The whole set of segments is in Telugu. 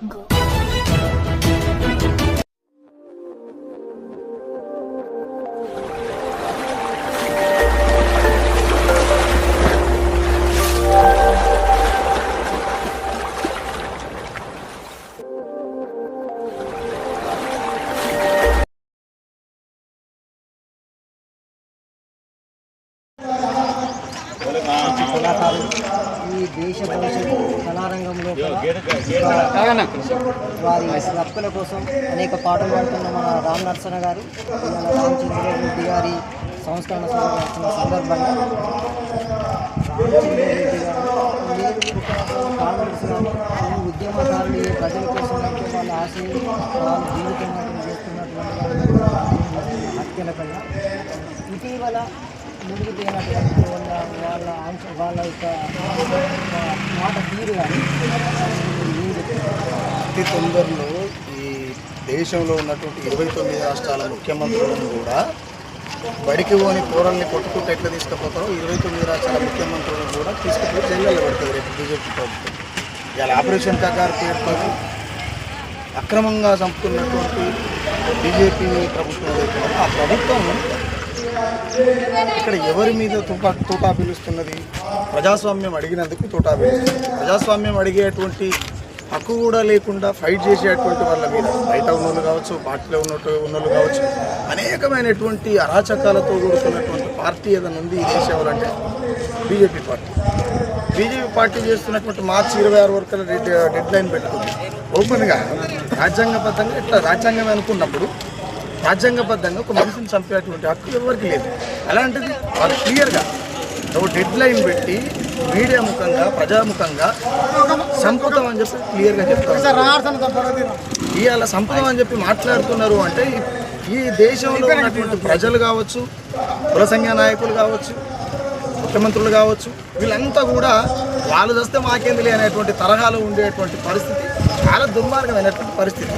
听歌 కళాకారులు ఈ దేశ భవిష్యత్తు కళారంగంలో వారి హక్కుల కోసం అనేక పాటలు పాడుతున్న మన రామ్ నర్సన గారు రామచంద్రారెడ్డి గారి సంస్కరణ సభ సందర్భంగా రామచంద్రారెడ్డి గారు ఈ ప్రజల కోసం అంటే వాళ్ళ ఆశయం వాళ్ళ జీవితం చేస్తున్నటువంటి హత్యల కన్నా ఇటీవల మునిగిపోయినటువంటి వాళ్ళ వాళ్ళ ఆంక్ష వాళ్ళ యొక్క మాట తీరు అతి తొందరలో ఈ దేశంలో ఉన్నటువంటి ఇరవై తొమ్మిది రాష్ట్రాల ముఖ్యమంత్రులను కూడా బడికి పోని కూరల్ని కొట్టుకుంటూ ఎట్లా తీసుకుపోతారో ఇరవై తొమ్మిది రాష్ట్రాల ముఖ్యమంత్రులను కూడా తీసుకుపోయి జైల్లో పెడుతుంది రేపు బీజేపీ ప్రభుత్వం. ఇవాళ ఆపరేషన్ కగారు పేరుతో అక్రమంగా చంపుతున్నటువంటి బీజేపీ ప్రభుత్వం ఆ ప్రభుత్వం ఇక్కడ ఎవరి మీద తూటా తూటా పిలుస్తున్నది? ప్రజాస్వామ్యం అడిగినందుకు తూటా పిలుస్తుంది. ప్రజాస్వామ్యం అడిగేటువంటి హక్కు కూడా లేకుండా ఫైట్ చేసేటువంటి వాళ్ళ మీద బయట ఉన్నోళ్ళు కావచ్చు పార్టీలో ఉన్నట్టు ఉన్నోళ్ళు కావచ్చు అనేకమైనటువంటి అరాచకాలతో కూడుకున్నటువంటి పార్టీ ఏదైనా ఉంది ఈ బీజేపీ పార్టీ. బీజేపీ పార్టీ చేస్తున్నటువంటి మార్చి ఇరవై ఆరు వరకు డెడ్ లైన్ పెట్టుకుంది. ఓపెన్గా రాజ్యాంగబద్ధంగా ఇట్లా రాజ్యాంగం అనుకున్నప్పుడు రాజ్యాంగబద్ధంగా ఒక మనిషిని చంపేటువంటి హక్కు ఎవరికి లేదు. అలాంటిది వాళ్ళు క్లియర్గా ఒక డెడ్ లైన్ పెట్టి మీడియా ముఖంగా ప్రజాముఖంగా సంపుతం అని చెప్పి క్లియర్గా చెప్తారు. ఇవాళ సంపదం అని చెప్పి మాట్లాడుతున్నారు అంటే ఈ- ఈ దేశంలో ఉన్నటువంటి ప్రజలు కావచ్చు కుల సంఘ నాయకులు కావచ్చు ముఖ్యమంత్రులు కావచ్చు వీళ్ళంతా కూడా వాళ్ళు వస్తే మాకేందులే అనేటువంటి తరహాలో ఉండేటువంటి పరిస్థితి చాలా దుర్మార్గమైనటువంటి పరిస్థితి.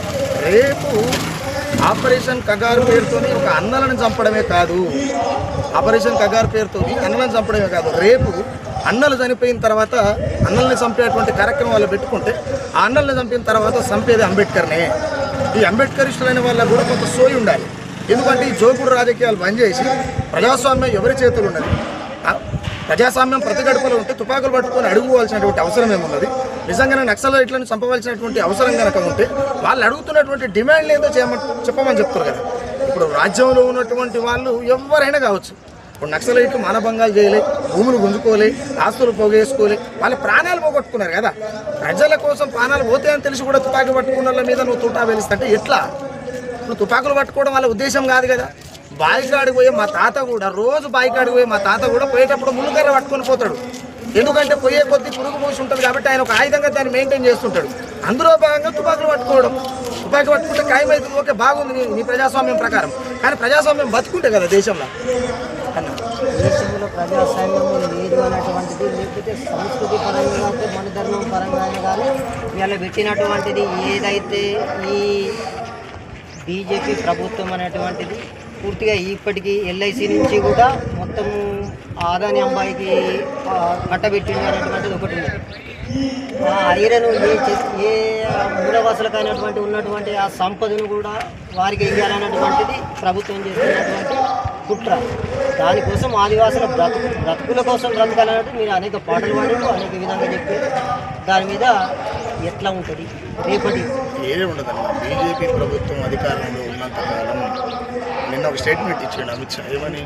రేపు ఆపరేషన్ కగారు పేరుతోని ఒక అన్నలను చంపడమే కాదు. ఆపరేషన్ కగారు పేరుతో అన్నలను చంపడమే కాదు. రేపు అన్నలు చనిపోయిన తర్వాత అన్నల్ని చంపేటువంటి కార్యక్రమం వాళ్ళు పెట్టుకుంటే ఆ అన్నల్ని చంపిన తర్వాత చంపేది అంబేద్కర్నే. ఈ అంబేద్కరిస్టులైన వాళ్ళ కూడా కొంత సోయి ఉండాలి. ఎందుకంటే ఈ జోకుడు రాజకీయాలు బంద్ చేసి ప్రజాస్వామ్యం ఎవరి చేతులు ఉన్నది ప్రజాస్వామ్యం ప్రతి గడపలో ఉంటే తుపాకులు పట్టుకొని అడుగుకోవాల్సినటువంటి అవసరం ఏమున్నది? నిజంగానే నక్సలైట్లను చంపవలసినటువంటి అవసరం కనుక ఉంటే వాళ్ళు అడుగుతున్నటువంటి డిమాండ్ ఏదో చేయమని చెప్పమని చెప్తారు కదా. ఇప్పుడు రాజ్యంలో ఉన్నటువంటి వాళ్ళు ఎవరైనా కావచ్చు. ఇప్పుడు నక్సలైట్లు మానభంగాలు చేయలే భూములు గుంజుకోలే ఆస్తులు పోగేసుకోలే వాళ్ళ ప్రాణాలు పోగొట్టుకున్నారు కదా. ప్రజల కోసం ప్రాణాలు పోతే అని తెలిసి కూడా తుపాకీ పట్టుకున్న వాళ్ళ మీద నువ్వు తుటా వెలిస్తుంటే ఎట్లా? నువ్వు తుపాకులు పట్టుకోవడం వాళ్ళ ఉద్దేశం కాదు కదా. బాయికాడికి పోయే మా తాత కూడా రోజు బాయికాడికి పోయే మా తాత కూడా పోయేటప్పుడు ముళ్ళుకర్ర పట్టుకొని పోతాడు. ఎందుకంటే పోయే కొద్ది పురుగు పోసి ఉంటుంది కాబట్టి ఆయన ఒక ఆయుధంగా దాన్ని మెయింటైన్ చేస్తుంటాడు. అందులో భాగంగా తుపాకులు పట్టుకోవడం. తుపాకి పట్టుకుంటే ఖాయమైతుంది. ఓకే బాగుంది నీ నీ ప్రజాస్వామ్యం ప్రకారం. కానీ ప్రజాస్వామ్యం బతుకుంటే కదా దేశంలో. దేశంలో ప్రజాస్వామ్యం లేదు అనేటువంటిది లేకపోతే సంస్కృతి పరంగా మన ధర్మం పరంగా కానీ పెట్టినటువంటిది ఏదైతే ఈ బీజేపీ ప్రభుత్వం అనేటువంటిది పూర్తిగా ఇప్పటికీ ఎల్ఐసి నుంచి కూడా మొత్తం ఆదాని అమ్మాయికి ఆ, కట్టబెట్టింది అనేటువంటిది ఒకటి ఉంది. ఆ ఐరన్ ఏ చె- ఏ మూలవాసులకు అయినటువంటి ఉన్నటువంటి ఆ సంపదను కూడా వారికి ఇవ్వాలన్నటువంటిది ప్రభుత్వం చేస్తున్నటువంటి కుట్ర. దానికోసం ఆదివాసుల బ్రతుకు బ్రతుకుల కోసం బ్రతకాలన్నట్టు మీరు అనేక పాటలు పాడారు అనేక విధంగా చెప్పి దాని మీద ఎట్లా ఉంటుంది? రేపటి ఏమి ఉండదు బీజేపీ ప్రభుత్వం అధికారంలో ఉన్నంత కాలం నిన్న ఒక స్టేట్మెంట్ ఇచ్చాడు అమిత్ షా. ఏమని?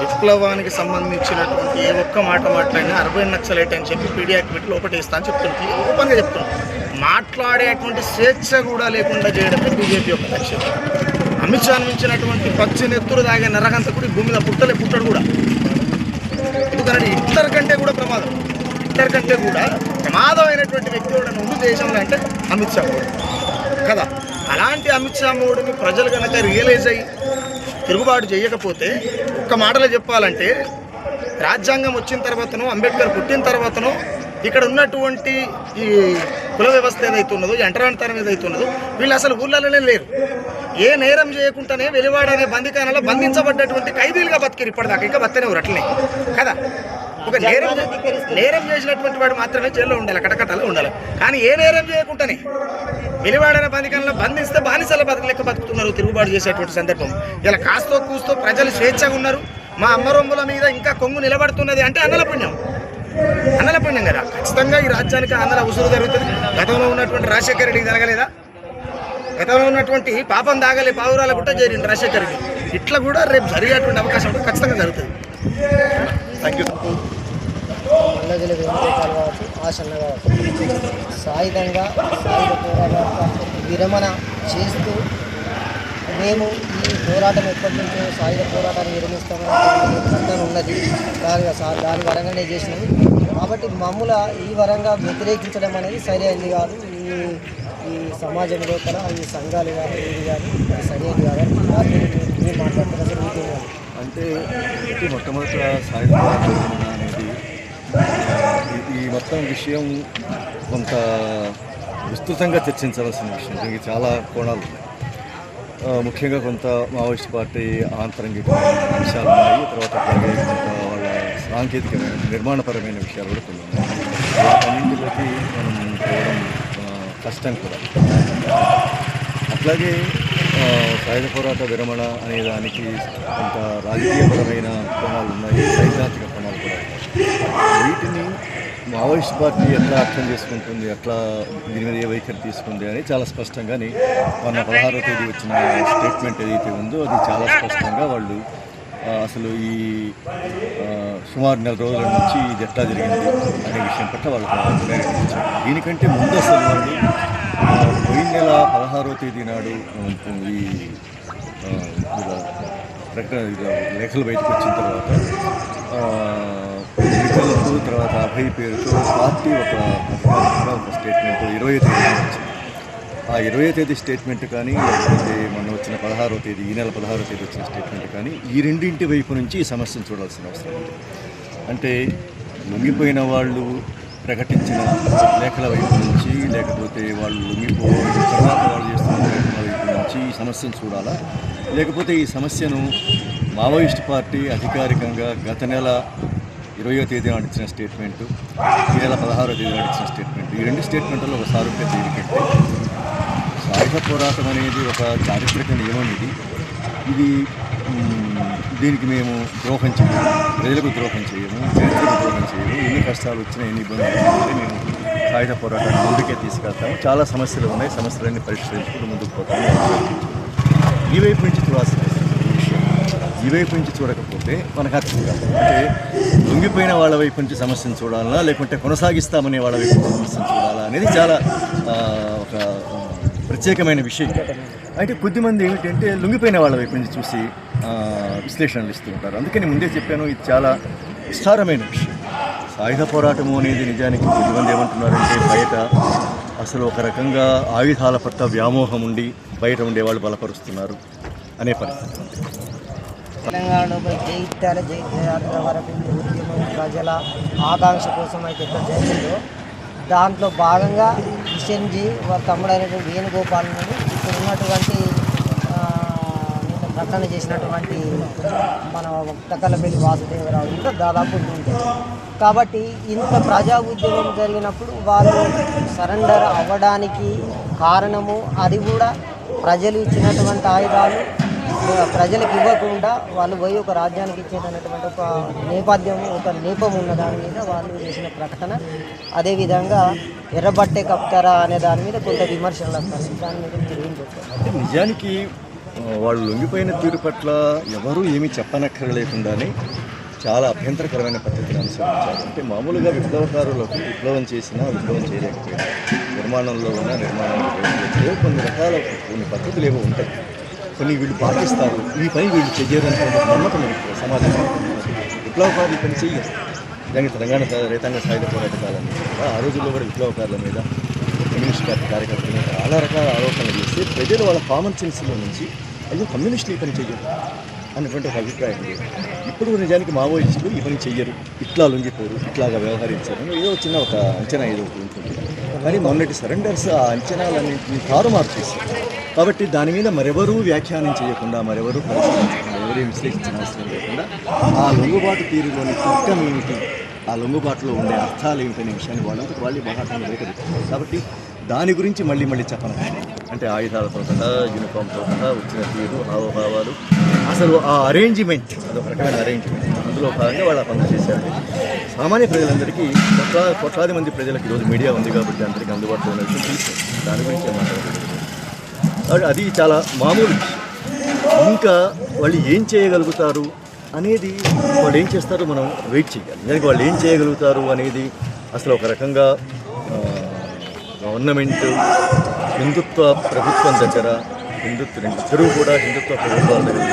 విప్లవానికి సంబంధించినటువంటి ఏ ఒక్క మాట మాట్లాడినా అరవై నక్సలైట్ అని చెప్పి పీడీ ఒకటి ఇస్తా అని చెప్తుంది ఓపెన్గా చెప్తున్నాను మాట్లాడేటువంటి స్వేచ్ఛ కూడా లేకుండా చేయడమే బీజేపీ యొక్క లక్ష్యం. అమిత్ షా మించినటువంటి పచ్చి నెత్తురు తాగే నరగంతకుడు ఈ భూమిలో పుట్టలే పుట్టడు కూడా. ఎందుకంటే ఇద్దరి కంటే కూడా ప్రమాదం. హిట్లర్ కంటే కూడా ప్రమాదమైనటువంటి వ్యక్తి కూడా ముందు దేశంలో అంటే అమిత్ షా. మోడీ కదా? అలాంటి అమిత్ షా మోడీని ప్రజలు కనుక రియలైజ్ అయ్యి తిరుగుబాటు చేయకపోతే ఒక్క మాటలో చెప్పాలంటే రాజ్యాంగం వచ్చిన తర్వాతనో అంబేద్కర్ పుట్టిన తర్వాతనో ఇక్కడ ఉన్నటువంటి ఈ కుల వ్యవస్థ ఏదైతే ఉన్నదో ఎంటరాంతరం ఏదైతే ఉన్నదో వీళ్ళు అసలు ఊళ్ళలోనే లేరు. ఏ నేరం చేయకుండానే వెలివాడనే అనే బంధించబడ్డటువంటి ఖైదీలుగా బతికారు ఇప్పటిదాకా. ఇంకా బతనే అట్లనే. కదా? ఒక నేరం నేరం చేసినటువంటి వాడు మాత్రమే జైల్లో ఉండాలి కటకటాలో ఉండాలి. కానీ ఏ నేరం చేయకుండానే వెలివాడన బంధికంలో బంధిస్తే బానిసల బతుకు లెక్క బతుకుతున్నారు తిరుగుబాటు చేసేటువంటి సందర్భం. ఇలా కాస్తో కూస్తో ప్రజలు స్వేచ్ఛగా ఉన్నారు. మా అమ్మరొమ్ముల మీద ఇంకా కొంగు నిలబడుతున్నది అంటే అన్నల పుణ్యం. అన్నల పుణ్యం కదా. ఖచ్చితంగా ఈ రాజ్యానికి అన్నల ఉసురు జరుగుతుంది. గతంలో ఉన్నటువంటి రాజశేఖర రెడ్డికి జరగలేదా? గతంలో ఉన్నటువంటి పాపం దాగలే పావురాల గుట్ట చేరింది రాజశేఖర రెడ్డి. ఇట్లా కూడా రేపు జరిగేటువంటి అవకాశం ఖచ్చితంగా జరుగుతుంది. థ్యాంక్ యూ మల్లగిలి వేణుగోపాల్ కావచ్చు ఆశన్న కావచ్చు సాయుధంగా సాయుధ పోరాట విరమణ చేస్తూ మేము ఈ పోరాటం ఎప్పటి నుంచో సాయుధ పోరాటాన్ని విరమిస్తామని నిబంధన ఉన్నది. దానిగా దాని వరంగానే చేసినది కాబట్టి మమ్ముల ఈ వరంగా వ్యతిరేకించడం అనేది సరైనది కాదు. ఈ ఈ సమాజం లోపల ఈ సంఘాలు కానీ ఇది కానీ సరైనది కాదని మీరు- మాట్లాడుతున్నారు అంటే ఇది మొట్టమొదట సాయంత్రం అనేది. ఈ- మొత్తం విషయం కొంత విస్తృతంగా చర్చించవలసిన విషయం. దీనికి చాలా కోణాలు ఉన్నాయి. ముఖ్యంగా కొంత మావోయిస్ట్ పార్టీ ఆంతరంగిక అంశాలు ఉన్నాయి. తర్వాత అలాగే కొంత వాళ్ళ సాంకేతికమైన నిర్మాణపరమైన విషయాలు కూడా కొన్ని ఉన్నాయి. అన్నింటిలోకి మనం పోవడం కష్టం కూడా. అట్లాగే సాయుధ పోరాట విరమణ అనే దానికి కొంత రాజకీయపరమైన కోణాలు ఉన్నాయి సైద్ధాంతిక కోణాలు కూడా వీటిని మావోయిస్ట్ పార్టీ ఎట్లా అర్థం చేసుకుంటుంది ఎట్లా దీని మీద ఏ వైఖరి తీసుకుంది అని చాలా స్పష్టంగానే మొన్న పదహారో తేదీ వచ్చిన స్టేట్మెంట్ ఏదైతే ఉందో అది చాలా స్పష్టంగా వాళ్ళు అసలు ఈ సుమారు నెల రోజుల నుంచి ఇది ఎట్లా జరిగింది అనే విషయం పట్ల వాళ్ళకు దీనికంటే ముందు అసలు వాళ్ళు పోయిన నెల పదహారో తేదీ నాడు ఈ ప్రకటన లేఖలు బయటకు వచ్చిన తర్వాత వికల్పు తర్వాత అభయ పేరుతో పార్టీ ఒక ఒక స్టేట్మెంట్ ఇరవై తేదీ వచ్చింది ఆ ఇరవయో తేదీ స్టేట్మెంట్ కానీ లేకపోతే మొన్న వచ్చిన పదహారో తేదీ ఈ నెల పదహారో తేదీ వచ్చిన స్టేట్మెంట్ కానీ ఈ రెండింటి వైపు నుంచి ఈ సమస్యను చూడాల్సిన అవసరం ఉంది. అంటే లొంగిపోయిన వాళ్ళు ప్రకటించిన లేఖల వైపు నుంచి లేకపోతే వాళ్ళు లొంగిపోయిన తర్వాత వాళ్ళు చేస్తున్న ప్రకటనల వైపు నుంచి ఈ సమస్యను చూడాలా? లేకపోతే ఈ సమస్యను మావోయిస్ట్ పార్టీ అధికారికంగా గత నెల ఇరవయో తేదీ నాడు ఇచ్చిన స్టేట్మెంటు ఈ నెల పదహారో తేదీ నాడు ఇచ్చిన స్టేట్మెంట్ ఈ రెండు స్టేట్మెంట్లలో ఒక సారూప్యత దేనికంటే సాయుధ పోరాటం అనేది ఒక చారిత్రక నియమం ఇది. ఇది దీనికి మేము ద్రోహం చేయము. ప్రజలకు ద్రోహం చేయము. చరిత్రకు ద్రోహం చేయము. ఎన్ని కష్టాలు వచ్చినా ఎన్ని ఇబ్బందులు వచ్చినా మేము సాయుధ పోరాటాన్ని ముందుకే తీసుకెళ్తాము చాలా సమస్యలు ఉన్నాయి. సమస్యలన్నీ పరిష్కరించుకుంటూ ముందుకు పోతాము. ఈ వైపు నుంచి చూడాల్సిన ఈ వైపు నుంచి చూడకపోతే మనకు అర్థం కాదు అంటే లొంగిపోయిన వాళ్ళ వైపు నుంచి సమస్యను చూడాలా లేకుంటే కొనసాగిస్తామనే వాళ్ళ వైపు నుంచి సమస్యను చూడాలా అనేది చాలా ఒక ప్రత్యేకమైన విషయం. అయితే కొద్దిమంది ఏమిటంటే లొంగిపోయిన వాళ్ళ వైపు నుంచి చూసి విశ్లేషణలు ఇస్తూ ఉంటారు. అందుకని ముందే చెప్పాను ఇది చాలా విస్తారమైన విషయం. సాయుధ పోరాటము అనేది నిజానికి కొద్దిమంది ఏమంటున్నారంటే బయట అసలు ఒక రకంగా ఆయుధాల పట్ల వ్యామోహం ఉండి బయట ఉండేవాళ్ళు బలపరుస్తున్నారు అనే పరిస్థితి ఉంది. తెలంగాణలో జైత్యాల జైత్యాల వరకు ఈ ఉద్యమం ప్రజల ఆకాంక్ష కోసం అయితే జరిగిందో దాంట్లో భాగంగా కిషన్జీ వారి తమ్ముడైనటువంటి వేణుగోపాల్ నుండి ఇప్పుడు ఉన్నటువంటి నిన్న ప్రకటన చేసినటువంటి మన తక్కలపల్లి వాసుదేవరావు ఇంకా దాదాపు ఉంటుంది కాబట్టి ఇంత ప్రజా ఉద్యమం జరిగినప్పుడు వాళ్ళు సరెండర్ అవ్వడానికి కారణము అది కూడా ప్రజలు ఇచ్చినటువంటి ఆయుధాలు ప్రజలకు ఇవ్వకుండా వాళ్ళు పోయి ఒక రాజ్యానికి ఇచ్చేటటువంటి ఒక నేపథ్యం ఒక నేపం ఉన్న దాని మీద వాళ్ళు చేసిన ప్రకటన. అదేవిధంగా ఎర్రబట్టే కప్తారా అనే దాని మీద కొంత విమర్శలు వస్తాయి. దాని మీద ఏం చెప్తారు? అంటే నిజానికి వాళ్ళు లొంగిపోయిన తీరు పట్ల ఎవరూ ఏమీ చెప్పనక్కర్లేకుండానే చాలా అభ్యంతరకరమైన పద్ధతిని అనుసరించారు. అంటే మామూలుగా విప్లవకారులకు విప్లవం చేసినా విప్లవం చేయలేకపోయినా నిర్మాణంలో ఉన్న నిర్మాణంలో కొన్ని రకాల కొన్ని పద్ధతులు ఏవో ఉంటాయి. కొన్ని వీళ్ళు పాటిస్తారు. ఈ పని వీళ్ళు చెయ్యరని నమ్మకం సమాజంలో విప్లవకారులు పని చేయరు నిజంగా తెలంగాణ రైతాంగ సాయుధ పోరాట కాలం. ఆ రోజుల్లో కూడా విప్లవకారుల మీద కమ్యూనిస్ట్ పార్టీ కార్యకర్తల మీద చాలా రకాల ఆరోపణలు చేస్తే ప్రజలు వాళ్ళ కామన్ సెన్స్లో నుంచి అయ్యో కమ్యూనిస్టులు ఈ పని చేయరు అన్నటువంటి ఒక అభిప్రాయం ఇప్పుడు నిజానికి మావోయిస్టులు ఈ పని చెయ్యరు. ఇట్లా లొంగిపోరు ఇట్లాగా వ్యవహరించారు ఏదో చిన్న ఒక అంచనా ఏదో ఉంటుంది. కానీ మొన్నటి సరెండర్స్ ఆ అంచనాలన్నింటినీ తారుమారు చేశారు కాబట్టి దాని మీద మరెవరూ వ్యాఖ్యానం చేయకుండా మరెవరూ పరిశీలించకుండా ఎవరేం విశ్లేషించిన అవసరం లేకుండా ఆ లొంగుబాటు తీరులోని తర్కం ఏమిటి ఆ లొంగుబాటులో ఉండే అర్థాలు ఏమిటనే విషయాన్ని వాళ్ళంతకు వాళ్ళు బాగా కాబట్టి దాని గురించి మళ్ళీ మళ్ళీ చెప్పను. అంటే ఆయుధాలతో సహా యూనిఫామ్తో సహా వచ్చిన తీరు హావభావాలు. అసలు ఆ అరేంజ్మెంట్ అదొక రకమైన అరేంజ్మెంట్ అందులో భాగంగా వాళ్ళు ఆ పనులు చేశారు. సామాన్య ప్రజలందరికీ కోట్లా కోట్లాది మంది ప్రజలకు ఈరోజు మీడియా ఉంది కాబట్టి అందరికీ అందుబాటులో ఉన్న విషయం తెలుసు. దాని గురించి మాట్లాడలేదు అది చాలా మామూలు ఇంకా వాళ్ళు ఏం చేయగలుగుతారు అనేది వాళ్ళు ఏం చేస్తారో మనం వెయిట్ చేయాలి. దానికి వాళ్ళు ఏం చేయగలుగుతారు అనేది అసలు ఒక రకంగా గవర్నమెంట్ హిందుత్వ ప్రభుత్వం దగ్గర హిందుత్వ ఇద్దరూ కూడా హిందుత్వ ప్రభుత్వాల దగ్గర.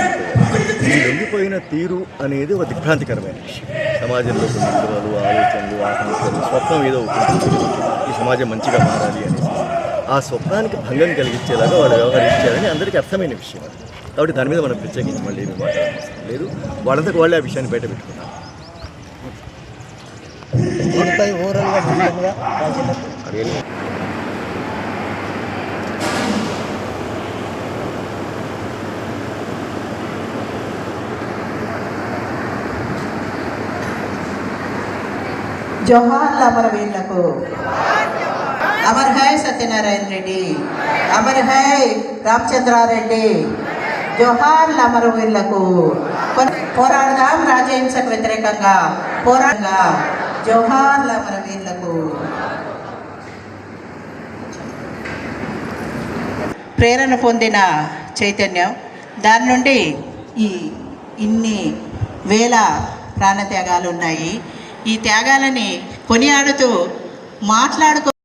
ఈ లొంగిపోయిన తీరు అనేది ఒక దిగ్భ్రాంతికరమైన విషయం సమాజంలో కొన్ని విలువలు ఆలోచనలు ఆకాంక్షలు స్వప్నం ఏదో ఒకటి. ఈ సమాజం మంచిగా మారాలి అనేసి ఆ స్వప్నానికి భంగం కలిగించేలాగా వాళ్ళు వ్యవహరించారని అందరికీ అర్థమైన విషయం అది కాబట్టి దాని మీద మనం ప్రత్యేకించి మళ్ళీ ఏమీ మాట్లాడాల్సిన లేదు వాళ్ళంతకు వాళ్ళే ఆ విషయాన్ని బయట పెట్టుకున్నారు ఓవరాల్గా జోహార్ల అమరవీరులకు. అమర్ హై సత్యనారాయణ రెడ్డి. అమర్ హై రామచంద్రారెడ్డి. జోహార్ల అమరవీరులకు. కొన- పోరాడదాం రాజహింసకు వ్యతిరేకంగా. పోరాడగా. జోహార్ల అమరవీరులకు. ప్రేరణ పొందిన చైతన్యం. దాని నుండి ఈ ఇన్ని వేల ప్రాణత్యాగాలు ఉన్నాయి. ఈ త్యాగాలని కొనియాడుతూ మాట్లాడుకో